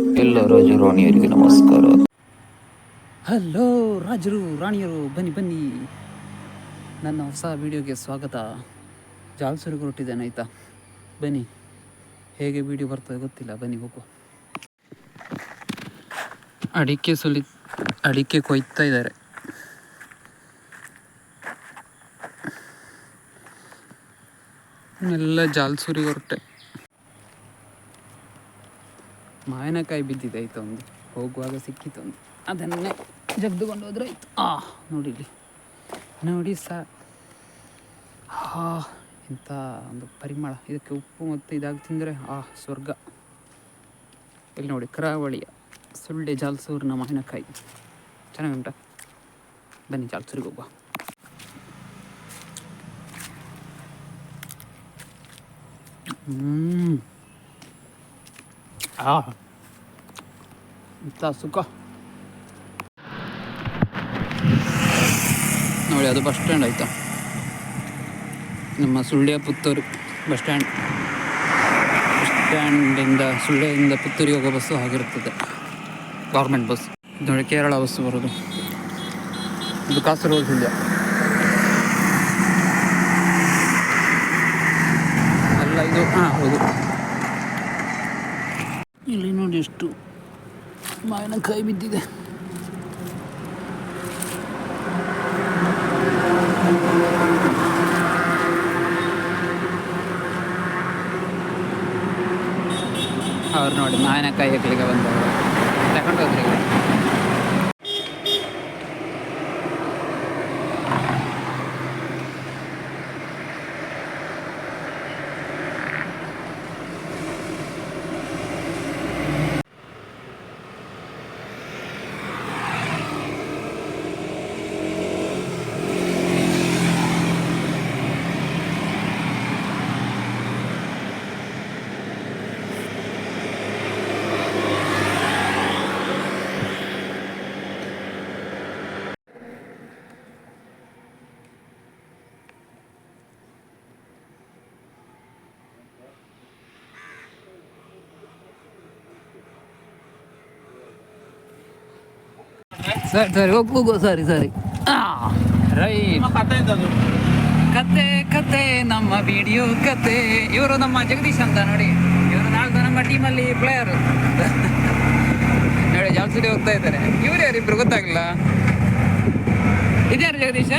ಎಲ್ಲ ರಾಜು ರಾಣಿಯರಿಗೆ ನಮಸ್ಕಾರ. ಹಲೋ ರಾಜರು, ರಾಣಿಯರು, ಬನ್ನಿ ಬನ್ನಿ. ನನ್ನ ಹೊಸ ವಿಡಿಯೋಗೆ ಸ್ವಾಗತ. ಜಾಲ್ಸೂರಿಗೆ ಹೊರಟಿದ್ದೇನೆ ಆಯಿತಾ ಬನ್ನಿ, ಹೇಗೆ ವಿಡಿಯೋ ಬರ್ತದೆ ಗೊತ್ತಿಲ್ಲ, ಬನ್ನಿ ಹೋಗು ಅಡಿಕೆ ಸುಲಿ, ಅಡಿಕೆ ಕೊಯ್ತಾ ಇದ್ದಾರೆ. ಎಲ್ಲ ಜಾಲ್ಸೂರಿಗೆ ಹೊರಟೆ. ಮಾವಿನಕಾಯಿ ಬಿದ್ದಿದೆ ಒಂದು. ಹೋಗುವಾಗ ಸಿಕ್ಕಿತ್ತು ಒಂದು. ಅದನ್ನೇ ಜಗ್ದುಕೊಂಡು ಹೋದ್ರೆ ಆಯ್ತು. ಆ, ನೋಡಿ ನೋಡಿ ಸ. ಹಾ ಇಂಥ ಒಂದು ಪರಿಮಳ. ಇದಕ್ಕೆ ಉಪ್ಪು ಮತ್ತು ಇದಾಗಿ ತಿಂದರೆ, ಆ, ಸ್ವರ್ಗ. ಇಲ್ಲಿ ನೋಡಿ, ಕರಾವಳಿಯ ಸುಳ್ಳೆ ಜಾಲ್ಸೂರಿನ ಮಾವಿನಕಾಯಿ. ಚೆನ್ನಾಗುಂಟ ಬನ್ನಿ, ಜಾಲ್ಸೂರಿಗೆ ಹೋಗುವ. ಹ್ಞೂ ಆ ಇಂಥ ಸುಖ ನೋಡಿ ಅದು ಬಸ್ ಸ್ಟ್ಯಾಂಡ್ ಆಯ್ತಾ ನಮ್ಮ Sullia Puttur bus stand bus ಸ್ಟ್ಯಾಂಡಿಂದ ಸುಳ್ಯದಿಂದ ಪುತ್ತೂರಿಗೆ ಹೋಗೋ ಬಸ್ಸು ಆಗಿರುತ್ತದೆ ಗೌರ್ಮೆಂಟ್ ಬಸ್ ನೋಡಿ ಕೇರಳ ಬಸ್ ಬರೋದು ಇದು ಕಾಸರಗೋಡು ಸುಳ್ಯ ಅಲ್ಲ ಇದು ಹಾಂ ಹೌದು ಎಷ್ಟು ಮಾವಿನಕಾಯಿ ಬಿದ್ದಿದೆ. ಅವ್ರು ನೋಡಿ ಮಾವಿನಕಾಯಿ ಹಾಕ್ಲಿಕ್ಕೆ ಬಂದವರು ತಗೊಂಡು ಇವ್ರು. ಸರಿ ಸರಿ ಹೋಗು ಹೋಗು ಸರಿ ಸರಿ. ರೈಟ್. ಕತೆ ಕತೆ ನಮ್ಮ ವಿಡಿಯೋ ಕತೆ. ಇವರು ನಮ್ಮ ಜಗದೀಶ್ ಅಂತ ನೋಡಿ. ಇವರು ನಾಲ್ಕು ನಮ್ಮ ಟೀಮಲ್ಲಿ ಪ್ಲೇಯರ್ ನೋಡಿ ಜಾಸ್ತಿ ಹೋಗ್ತಾ ಇದ್ದಾರೆ. ಇವ್ರು ಯಾರಿಬ್ರು ಗೊತ್ತಾಗ್ಲಿಲ್ಲ? ಇದ್ಯಾರು ಜಗದೀಶ?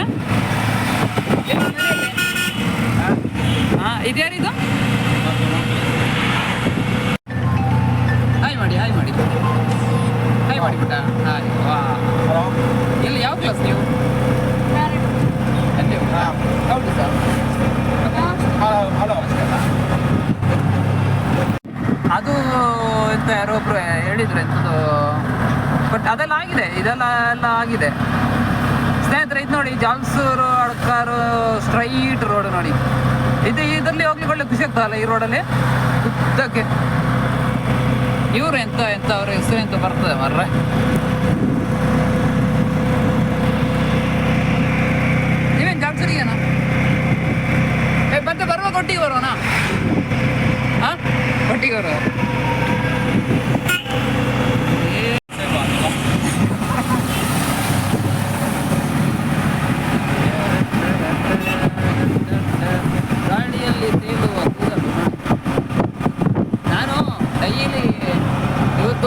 ಹಾಂ ಇದ್ಯಾರಿದು? ಎಂತ ಯಾರೋ ಒಬ್ರು ಹೇಳಿದ್ರು ಎಂಥದ್ದು ಬಟ್ ಅದೆಲ್ಲ ಆಗಿದೆ, ಇದೆಲ್ಲ ಎಲ್ಲ ಆಗಿದೆ. ಸ್ನೇಹಿತರೆ, ಇದು ನೋಡಿ, ಜಾಲ್ಸೂರು ಅಡ್ಕಾರು ಸ್ಟ್ರೈಟ್ ರೋಡ್ ನೋಡಿ. ಇದು ಇದರಲ್ಲಿ ಹೋಗ್ಲಿಕ್ಕೆ ಒಳ್ಳೆ ಖುಷಿ ಆಗ್ತದಲ್ಲ ಈ ರೋಡಲ್ಲಿ ಉದ್ದಕ್ಕೆ. ಇವರು ಎಂತ ಎಂತ ಅವ್ರ ಹೆಸರು ಎಂತ ಬರ್ತದೆ ಮರ್ರೆ?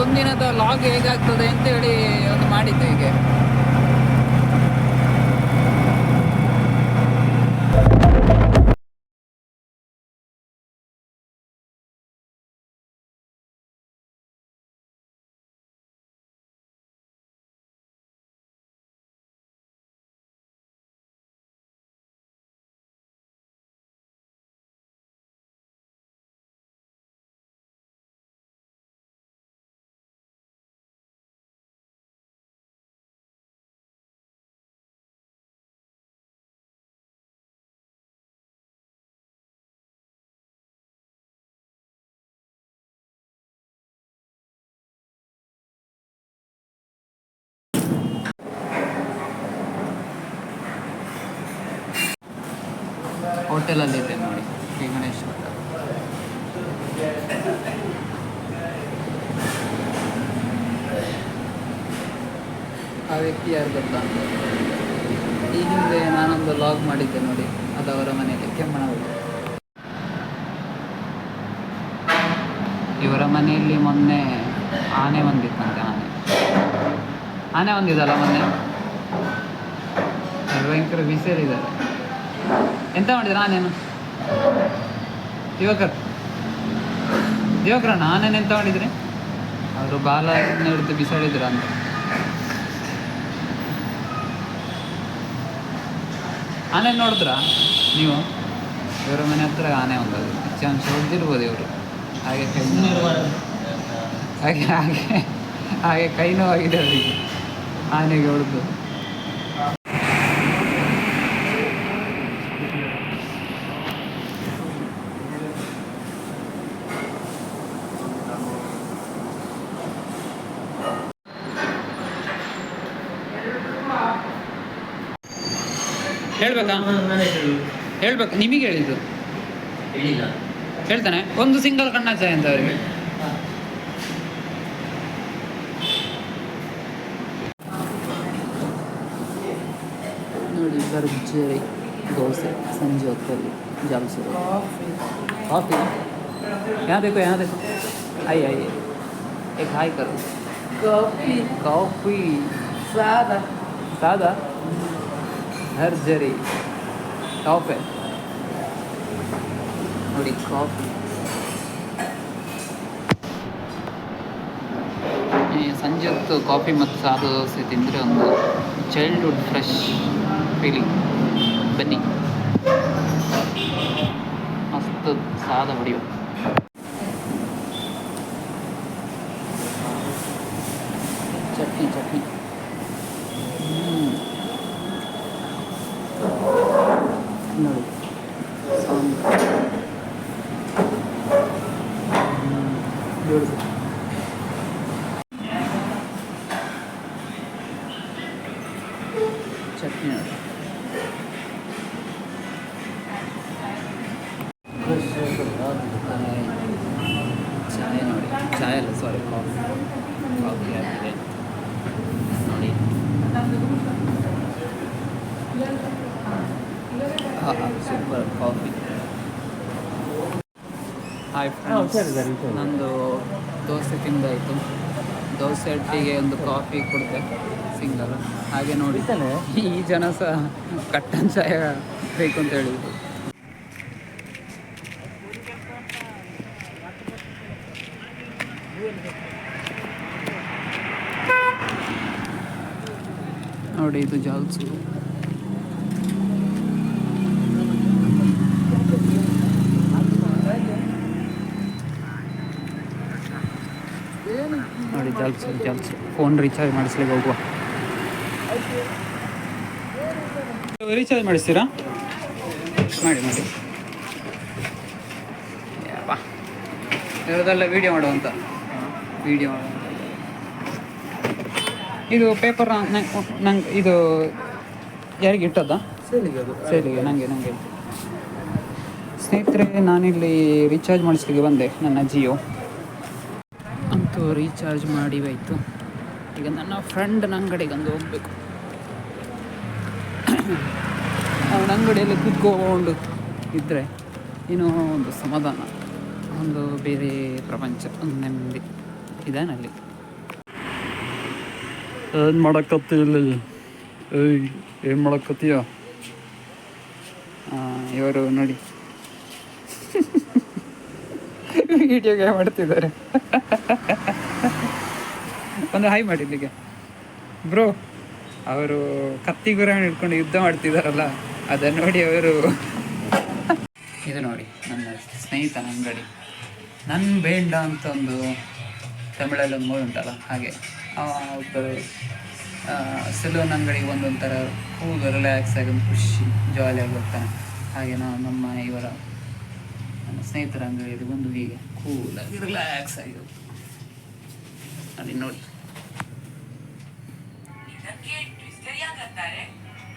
ಇವತ್ತೊಂದಿನದ ಲಾಗ್ ಹೇಗಾಗ್ತದೆ ಅಂತೇಳಿ ಒಂದು ಮಾಡಿದ್ದೆ ಹೀಗೆ. ಹೋಟೆಲಲ್ಲಿದೆ ನೋಡಿ, ಶ್ರೀ ಗಣೇಶ್ ಆ ವ್ಯಕ್ತಿ ಯಾರು ಗೊತ್ತಾ? ಈ ಹಿಂದೆ ನಾನೊಂದು ಲಾಗ್ ಮಾಡಿದ್ದೆ ನೋಡಿ, ಅದು ಅವರ ಮನೆಯಲ್ಲಿ ಕೆಮ್ಮನವರು ಇವರ ಮನೆಯಲ್ಲಿ ಮೊನ್ನೆ ಆನೆ ಹೊಂದಿತ್ತಂತೆ ಆನೆ. ಆನೆ ಬಂದಿದ್ದಲ್ಲ ಮೊನ್ನೆ? ಭಯಂಕರ ಬಿಸಿಲಿದ್ದಾರೆ ಎಂತ ಮಾಡಿದೆ ನಾನೇನು? ಯುವಕರು. ಯುವಕರ ನಾನೇನು ಎಂತ ಮಾಡಿದ್ರೆ ಅವರು ಬಾಲ ಹಿಡಿದು ಬಿಸಾಡಿದ್ರ ಅಂತ. ಆನೆ ನೋಡಿದ್ರ? ನೀವು? ಇವರ ಮನೆ ಹತ್ರ ಆನೆ ಒಂದು ಹೆಚ್ಚಾಂಶ ಹೊಡೆದಿರ್ಬೋದು ಇವರು. ಹಾಗೆ ಕೈ ಹಾಗೆ ಹಾಗೆ ಹಾಗೆ ಕೈ ನೋವಾಗಿದೆ ಅವರಿಗೆ. ಆನೆಗೆ ಹೊಡೆದು. ಹೇಳ್ಬೇಕಾ ಹೇಳ್ಬೇಕು ನಿಮಗೆ ಹೇಳಿದ್ದು ಹೇಳಿಲ್ಲ ಹೇಳ್ತಾನೆ ಒಂದು ಸಿಂಗಲ್ ಕಣ್ಣಾಚಾಯ ಅಂತ ಅವರಿಗೆ ನೋಡಿ ಭರ್ಜರಿ ದೋಸೆ ಸಂಜೆ ಹೊತ್ತಲ್ಲಿ ಜಾಲ್ಸೂರು ಕಾಫಿ यहाँ देखो यहाँ देखो आइए आइए एक हाई करो कॉफी कॉफी सादा सादा ಸರ್ಜರಿ ಟಾಪೆ ನೋಡಿ, ಕಾಫಿ. ಸಂಜೆ ಹೊತ್ತು ಕಾಫಿ ಮತ್ತು ಸಾದ ದೋಸೆ ತಿಂದರೆ ಒಂದು ಚೈಲ್ಡ್ಹುಡ್ ಫ್ರೆಶ್ ಫೀಲಿಂಗ್ ಬನ್ನಿ. ಮಸ್ತ್ ಸಾದ ಹೊಡೆಯುವ ಜೋಡಿಸಿ ಚಟ್ನಿ ನೋಡಿ ಚಾಯ್ ನೋಡಿ ಚಾಯ್ ಅಲ್ಲ ಸಾರಿ ಕಾಫಿ ಕಾಫಿ ಆಗಿದೆ ನೋಡಿ ಸೂಪರ್ ಕಾಫಿ ಹಾಯ್ ಫ್ರೆಂಡ್ಸ್. ನಂದು ದೋಸೆ ತಿಂದಾಯಿತು. ದೋಸೆ ಒಟ್ಟಿಗೆ ಒಂದು ಕಾಫಿ ಕೊಡ್ತೆ ಸಿಂಗಲ್. ಹಾಗೆ ನೋಡಿ. ಈ ಜನ ಸಹ ಕಟ್ಟನ್ ಚಾಯ ಬೇಕು ಅಂತ ಹೇಳಿದ್ರು. ನೋಡಿ ಇದು ಜಾಲ್ಸು. ಫೋನ್ ರೀಚಾರ್ಜ್ ಮಾಡಿಸ್ಲಿಕ್ಕೆ ಹೋಗುವ. ರೀಚಾರ್ಜ್ ಮಾಡಿಸ್ತೀರಾ? ಮಾಡಿ ಮಾಡಿ. ಇರೋದೆಲ್ಲ ವೀಡಿಯೋ ಮಾಡುವಂತ ವೀಡಿಯೋ ಮಾಡುವಂತ ಇದು ಪೇಪರ್ ನಂಗೆ ಇದು ಯಾರಿಗೆ ಇಟ್ಟದ ಸೇಲಿಗೆ ನನಗೆ ನನಗೆ ಸ್ನೇಹಿತರೆ ನಾನಿಲ್ಲಿ ರೀಚಾರ್ಜ್ ಮಾಡಿಸ್ಲಿಕ್ಕೆ ಬಂದೆ ನನ್ನ ಜಿಯೋ ರೀಚಾರ್ಜ್ ಮಾಡಿ ಆಯಿತು ಈಗ ನನ್ನ ಫ್ರೆಂಡ್ನ ಅಂಗಡಿಗೆ ಒಂದು ಹೋಗಬೇಕು. ಅವನ ಅಂಗಡಿಯಲ್ಲಿ ಕುತ್ಕೊಂಡು ಇದ್ದರೆ ಏನೋ ಒಂದು ಸಮಾಧಾನ ಒಂದು ಬೇರೆ ಪ್ರಪಂಚ ಒಂದು ನೆಮ್ಮದಿ ಇದಾನಲ್ಲಿ. ಏನು ಮಾಡಕತ್ತಿ ಇಲ್ಲಿ? ಏಯ್ ಏನು ಮಾಡಕತ್ತೀಯ? ಇವರು ನೋಡಿ. ವಿಡಿಯೋಗೆ ಮಾಡ್ತಿದ್ದಾರೆ. ಒಂದು ಹಾಯ್ ಮಾಡಿಲ್ಲಿಗೆ ಬ್ರೋ, ಅವರು ಕತ್ತಿ ಗುರಾಣಿ ಹಿಡ್ಕೊಂಡು ಯುದ್ಧ ಮಾಡ್ತಿದ್ದಾರಲ್ಲ ಅದನ್ನು ನೋಡಿ ಅವರು. ಇದು ನೋಡಿ, ನನ್ನ ಸ್ನೇಹಿತನ ಅಂಗಡಿ. ನನ್ನ ಬೇಂಡ ಅಂತ ಒಂದು ತಮಿಳಲ್ಲಿ ಒಂದು ಮೂರು ಉಂಟಲ್ಲ, ಹಾಗೆ. ಒಬ್ಬರು ಸೆಲೂನ್ ಅಂಗಡಿಗೆ ಒಂದೊಂಥರ ಕೂಲ್ ರಿಲ್ಯಾಕ್ಸ್ ಆಗಿ ಒಂದು ಖುಷಿ ಜಾಲಿಯಾಗಿ ಹೋಗ್ತಾನೆ ಹಾಗೆ ನಾವು ನಮ್ಮ ಇವರ ನನ್ನ ಸ್ನೇಹಿತರ ಅಂಗಡಿಯಲ್ಲಿ ಬಂದು ಹೀಗೆ ಕೂಲಾಗಿ ರಿಲ್ಯಾಕ್ಸ್ ಆಗಿ ಹೋಗ್ತಾನೆ. ಅಲ್ಲಿ ನೋಡಿ.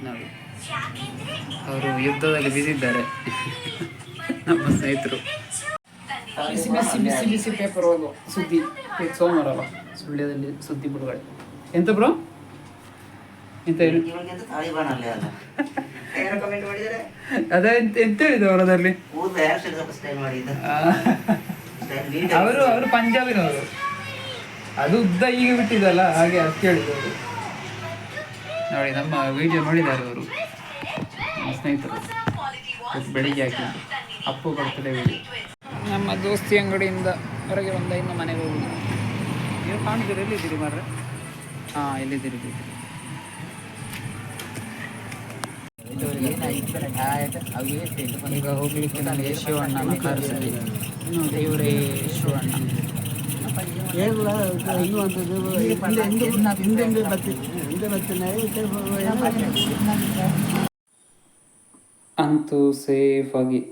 ನೋಡಿ. ಅವರು ಯುದ್ಧದಲ್ಲಿ ಬಿದ್ದಿದ್ದಾರೆ ನಮ್ಮ ಸ್ನೇಹಿತರು. ಬಿಸಿ ಬಿಸಿ ಬಿಸಿ ಬಿಸಿ ಪೇಪರ್ ಹೋಗು ಸುದ್ದಿ ಸೋಮವಾರ ಸುಳ್ಳ್ಯದಲ್ಲಿ ಸುದ್ದಿ ಬಿಡುಗಡೆ. ಎಂತ ಬ್ರೋ ಎಂತ ಹೇಳಿ? ಅದೇ ಎಂತ ಹೇಳಿದ್ರು ಅವರದಲ್ಲಿ? ಅವರು ಅವರು ಪಂಜಾಬಿನವರು. ಅದು ಉದ್ದ ಈಗ ಬಿಟ್ಟಿದ್ದಲ್ಲ ಹಾಗೆ ಅದು ಕೇಳಿದವರು. ನೋಡಿ ನಮ್ಮ ವಿಡಿಯೋ ನೋಡಿದ್ದಾರೆ ಅವರು. ನಮ್ಮ ಸ್ನೇಹಿತರು. ಬೆಳಿಗ್ಗೆ ಹಾಕಿದ್ದು ಅಪ್ಪು ಬರ್ತದೆ ವಿಡಿಯೋ ನಮ್ಮ ದೋಸ್ತಿ ಅಂಗಡಿಯಿಂದ ಹೊರಗೆ ಬಂದ ಇನ್ನು ಮನೆಗೆ ಹೋಗುದು. ನೀವು ಕಾಣಿದ್ರೆ ಎಲ್ಲಿದ್ದೀರಿ ಮಾರ್ರೆ? ಹಾಂ ಎಲ್ಲಿದ್ದೀರಿ? ಈಗ ಹೋಗ್ಲಿಕ್ಕೆ ನನಗೆ ಶಿವಣ್ಣ ಇವರೇ ಶಿವಣ್ಣ ಅಂತೂ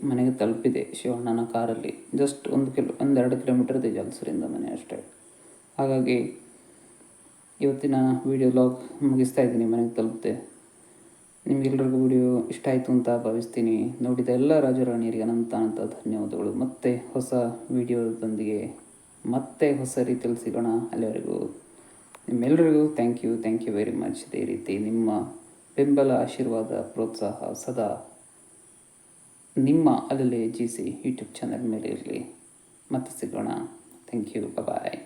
ಮನೆಗೆ ತಲುಪಿದೆ ಶಿವಣ್ಣನ ಕಾರಲ್ಲಿ. ಜಸ್ಟ್ ಒಂದು ಕಿಲೋ, ಒಂದೆರಡು ಕಿಲೋಮೀಟರ್ ಇದೆ ಜಲ್ಸೂರಿಂದ ಮನೆ ಅಷ್ಟೇ. ಹಾಗಾಗಿ ಇವತ್ತಿನ ವಿಡಿಯೋ ಲಾಗ್ ಮುಗಿಸ್ತಾ ಇದ್ದೀನಿ, ಮನೆಗೆ ತಲುಪಿದೆ. ನಿಮಗೆಲ್ಲರಿಗೂ ವಿಡಿಯೋ ಇಷ್ಟ ಆಯಿತು ಅಂತ ಭಾವಿಸ್ತೀನಿ. ನೋಡಿದ ಎಲ್ಲ ರಾಜರಾಣಿಯರಿಗೆ ಅನಂತ ಅನಂತ ಧನ್ಯವಾದಗಳು. ಮತ್ತೆ ಹೊಸ ವಿಡಿಯೋದೊಂದಿಗೆ ಮತ್ತೆ ಹೊಸ ರೀತಿಯಲ್ಲಿ ಸಿಗೋಣ ಅಲ್ಲಿವರೆಗೂ. ನಿಮ್ಮೆಲ್ಲರಿಗೂ thank you thank you very much ಇದೇ ರೀತಿ ನಿಮ್ಮ ಬೆಂಬಲ, ಆಶೀರ್ವಾದ, ಪ್ರೋತ್ಸಾಹ ಸದಾ ನಿಮ್ಮ ಅಲ್ಲಲ್ಲಿ ಜಿ ಸಿ ಯೂಟ್ಯೂಬ್ ಚಾನಲ್ ಮೇಲೆ ಇರಲಿ ಮತ್ತೆ ಸಿಗೋಣ. Thank you bye